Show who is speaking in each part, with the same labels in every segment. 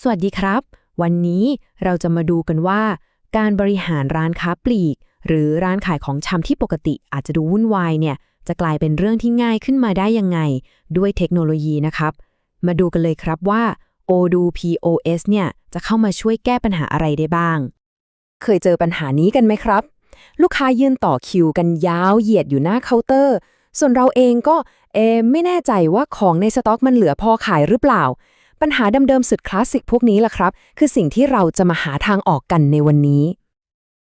Speaker 1: สวัสดีครับ วันนี้เราจะมาดูกันว่า การบริหารร้านค้าปลีก หรือร้านขายของชำที่ปกติอาจจะดูวุ่นวายเนี่ยจะกลายเป็นเรื่องที่ง่ายขึ้นมาได้ยังไง ด้วยเทคโนโลยีนะครับ มาดูกันเลยครับว่า Odoo POS เนี่ยจะเข้ามาช่วยแก้ปัญหาอะไรได้บ้าง เคยเจอปัญหานี้กันไหมครับ ลูกค้ายืนต่อคิวกันยาวเหยียดอยู่หน้าเคาน์เตอร์ ส่วนเราเองก็เอไม่แน่ใจว่าของในสต็อกมันเหลือพอขายหรือเปล่า ปัญหาเดิมๆสุดคลาสสิกพวกนี้ล่ะครับ คือสิ่งที่เราจะมาหาทางออกกันในวันนี้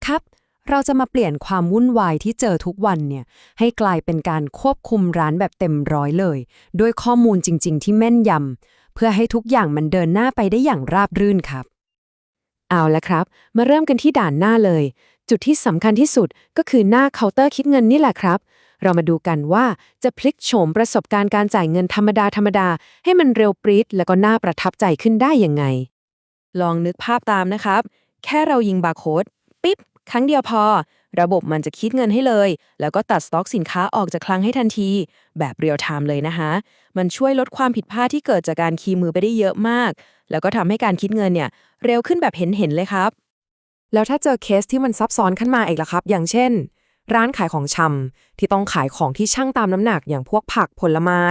Speaker 1: ครับ เราจะมาเปลี่ยนความวุ่นวายที่เจอทุกวันเนี่ย ให้กลายเป็นการควบคุมร้านแบบเต็มร้อยเลย ด้วยข้อมูลจริง ๆ ที่แม่นยำเพื่อให้ทุกอย่างมันเดินหน้าไปได้อย่างราบรื่นครับ เอาละครับ มาเริ่มกันที่ด่านหน้าเลย จุดที่สำคัญที่สุดก็คือหน้าเคาน์เตอร์คิดเงินนี่แหละครับ เรามาดูกันว่าจะพลิกโฉมประสบการณ์การจ่ายเงินธรรมดาธรรมดาให้มันเร็วปรี๊ดแล้วก็น่าประทับใจขึ้นได้ยังไง ลองนึกภาพตามนะครับ แค่เรายิงบาร์โค้ดปิ๊บ ครั้งเดียวพอ ระบบมันจะคิดเงินให้เลย แล้วก็ตัดสต็อกสินค้าออกจากคลังให้ทันที แบบเรียลไทม์เลยนะคะมันช่วยลดความผิดพลาดที่เกิดจากการคีย์มือไปได้เยอะมาก แล้วก็ทำให้การคิดเงินเนี่ย เร็วขึ้นแบบเห็นๆเลยครับ แล้วถ้าเจอเคสที่มันซับซ้อนขึ้นมาอีกล่ะครับ อย่างเช่น ร้านขายของชำที่ต้องขายของที่ช่างตามน้ำหนักอย่างพวกผักผลไม้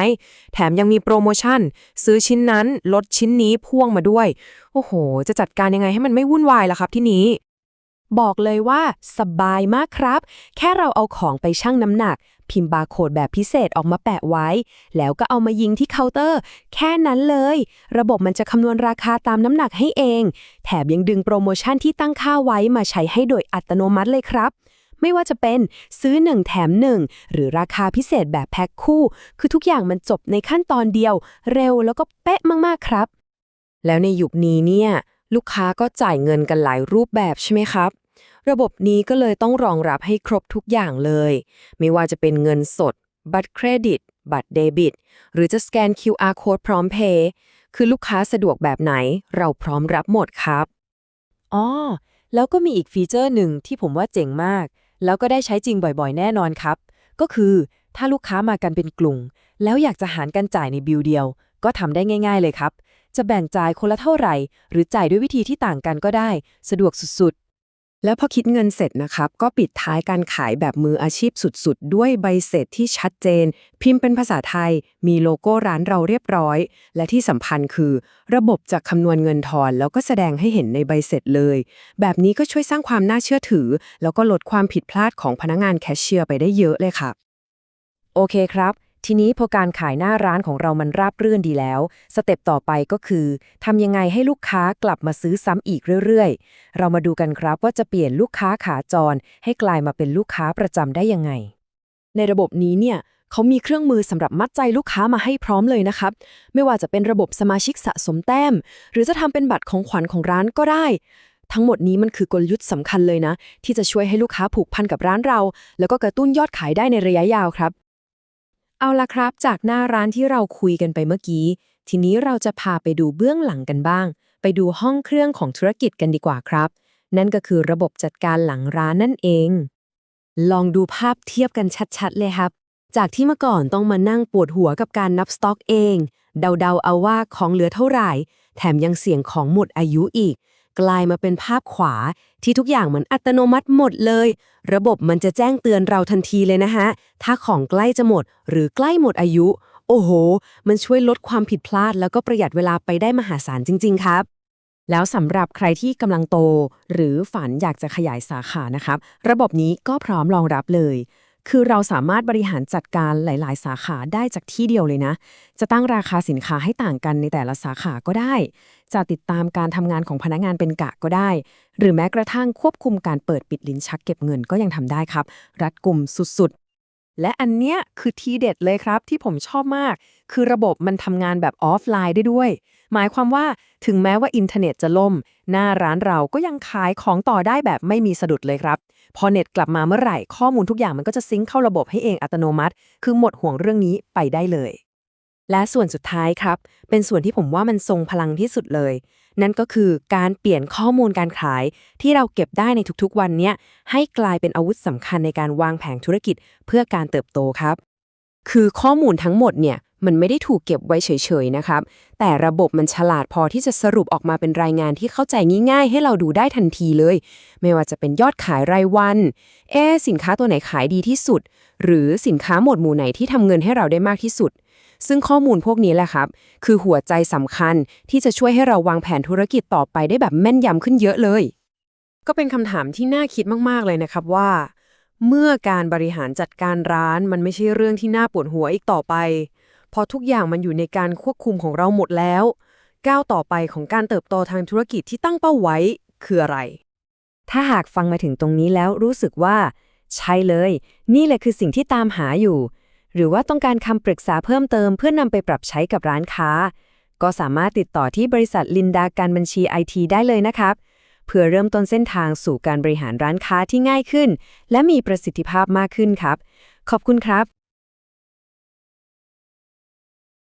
Speaker 1: แถมยังมีโปรโมชั่น ซื้อชิ้นนั้นลดชิ้นนี้พ่วงมาด้วย โอ้โห จะจัดการยังไงให้มันไม่วุ่นวายล่ะครับที่นี้ บอกเลยว่าสบายมากครับ แค่เราเอาของไปชั่งน้ำหนัก พิมพ์บาร์โคดแบบพิเศษออกมาแปะไว้ แล้วก็เอามายิงที่เคาน์เตอร์ แค่นั้นเลย ระบบมันจะคำนวณราคาตามน้ำหนักให้เอง แถมยังดึงโปรโมชั่นที่ตั้งค่าไว้มาใช้ให้โดยอัตโนมัติเลยครับ ไม่ว่าจะเป็นซื้อ 1 แถม 1 หรือราคาพิเศษแบบแพ็คคู่ คือทุกอย่างมันจบในขั้นตอนเดียว เร็วแล้วก็เป๊ะมากๆครับ แล้วในยุคนี้เนี่ยลูกค้าก็จ่ายเงินกันหลายรูปแบบใช่ไหมครับ ระบบนี้ก็เลยต้องรองรับให้ครบทุกอย่างเลย ไม่ว่าจะเป็นเงินสด บัตรเครดิต บัตรเดบิต หรือจะสแกน QR code พร้อมเพย์คือลูกค้าสะดวกแบบไหน เราพร้อมรับหมดครับอ๋อแล้วก็มีอีกฟีเจอร์หนึ่งที่ผมว่าเจ๋งมาก แล้วก็ได้ใช้จริงบ่อยๆ แน่นอนครับ ก็คือถ้าลูกค้ามากันเป็นกลุ่ม แล้วอยากจะหารกันจ่ายในบิลเดียว ก็ทำได้ง่าย ๆ เลยครับ จะแบ่งจ่ายคนละเท่าไหร่ หรือจ่ายด้วยวิธีที่ต่างกันก็ได้ สะดวกสุดๆ แล้วพอคิดเงินเสร็จนะครับ ก็ปิดท้ายการขายแบบมืออาชีพสุดๆ ด้วยใบเสร็จที่ชัดเจน พิมพ์เป็นภาษาไทย มีโลโก้ร้านเราเรียบร้อย และที่สำคัญคือ ระบบจะคำนวณเงินทอน แล้วก็แสดงให้เห็นในใบเสร็จเลย แบบนี้ก็ช่วยสร้างความน่าเชื่อถือ แล้วก็ลดความผิดพลาดของพนักงานแคชเชียร์ไปได้เยอะเลยค่ะโอเคครับ ทีนี้พอการขายหน้าร้านของเรามันราบรื่นดีแล้ว สเต็ปต่อไปก็คือทำยังไงให้ลูกค้ากลับมาซื้อซ้ำอีกเรื่อยๆ เรามาดูกันครับว่าจะเปลี่ยนลูกค้าขาจร ให้กลายมาเป็นลูกค้าประจำได้ยังไง ในระบบนี้เนี่ยเขามีเครื่องมือสำหรับมัดใจลูกค้ามาให้พร้อมเลยนะครับ ไม่ว่าจะเป็นระบบสมาชิกสะสมแต้ม หรือจะทำเป็นบัตรของขวัญของร้านก็ได้ ทั้งหมดนี้มันคือกลยุทธ์สำคัญเลยนะ ที่จะช่วยให้ลูกค้าผูกพันกับร้านเรา แล้วก็กระตุ้นยอดขายได้ในระยะยาวครับ เอาละครับ จากหน้าร้านที่เราคุยกันไปเมื่อกี้ ทีนี้เราจะพาไปดูเบื้องหลังกันบ้าง ไปดูห้องเครื่องของธุรกิจกันดีกว่าครับ นั่นก็คือระบบจัดการหลังร้านนั่นเอง ลองดูภาพเทียบกันชัดๆ เลยครับ จากที่เมื่อก่อนต้องมานั่งปวดหัวกับการนับสต็อกเอง เดาๆเอาว่าของเหลือเท่าไหร่ แถมยังเสี่ยงของหมดอายุอีก กลายมาเป็นภาพขวา ที่ทุกอย่างเหมือนอัตโนมัติหมดเลย ระบบมันจะแจ้งเตือนเราทันทีเลยนะฮะ ถ้าของใกล้จะหมด หรือใกล้หมดอายุ โอ้โห มันช่วยลดความผิดพลาด แล้วก็ประหยัดเวลาไปได้มหาศาลจริง ๆ ครับ แล้วสำหรับใครที่กำลังโต หรือฝันอยากจะขยายสาขานะครับ ระบบนี้ก็พร้อมรองรับเลย คือเราสามารถบริหารจัดการหลาย ๆ สาขาได้จากที่เดียวเลยนะ จะตั้งราคาสินค้าให้ต่างกันในแต่ละสาขาก็ได้ จะติดตามการทำงานของพนักงานเป็นกะก็ได้ หรือแม้กระทั่งควบคุมการเปิดปิดลิ้นชักเก็บเงินก็ยังทำได้ครับ รัดกลุ่มสุด และอันเนี้ยคือทีเด็ดเลยครับที่ผมชอบมาก คือระบบมันทำงานแบบออฟไลน์ได้ด้วย หมายความว่าถึงแม้ว่าอินเทอร์เน็ตจะล่ม หน้าร้านเราก็ยังขายของต่อได้แบบไม่มีสะดุดเลยครับ พอเน็ตกลับมาเมื่อไหร่ข้อมูลทุกอย่างมันก็จะซิงค์เข้าระบบให้เองอัตโนมัติ คือหมดห่วงเรื่องนี้ไปได้เลย และส่วนสุดท้ายครับ เป็นส่วนที่ผมว่ามันทรงพลังที่สุดเลย นั่นก็คือการเปลี่ยนข้อมูลการขาย ที่เราเก็บได้ในทุกๆวันเนี้ยให้กลายเป็นอาวุธสำคัญในการวางแผนธุรกิจเพื่อการเติบโตครับ คือข้อมูลทั้งหมดเนี่ย
Speaker 2: มันไม่ได้ถูกเก็บไว้เฉยๆนะครับ แต่ระบบมันฉลาดพอที่จะสรุปออกมาเป็นรายงานที่เข้าใจง่ายๆ ให้เราดูได้ทันทีเลย ไม่ว่าจะเป็นยอดขายรายวัน เอสินค้าตัวไหนขายดีที่สุด หรือสินค้าหมวดหมู่ไหนที่ทำเงินให้เราได้มากที่สุด ซึ่งข้อมูลพวกนี้แหละครับ คือหัวใจสำคัญที่จะช่วยให้เราวางแผนธุรกิจต่อไปได้แบบแม่นยำขึ้นเยอะเลย
Speaker 3: ก็เป็นคำถามที่น่าคิดมากๆเลยนะครับว่าเมื่อการบริหารจัดการร้านมันไม่ใช่เรื่องที่น่าปวดหัวอีกต่อไป พอทุกอย่างมันอยู่ในการควบคุมของเราหมดแล้ว ก้าวต่อไปของการเติบโตทางธุรกิจที่ตั้งเป้าไว้คืออะไร
Speaker 1: ถ้าหากฟังมาถึงตรงนี้แล้วรู้สึกว่า ใช่เลย นี่แหละคือสิ่งที่ตามหาอยู่ หรือว่าต้องการคำปรึกษาเพิ่มเติมเพื่อนนำไปปรับใช้กับร้านค้า ก็สามารถติดต่อที่บริษัทลินดาการบัญชีไอทีได้เลยนะครับเพื่อเริ่มต้นเส้นทางสู่การบริหารร้านค้าที่ง่ายขึ้น และมีประสิทธิภาพมากขึ้นครับ ขอบคุณครับ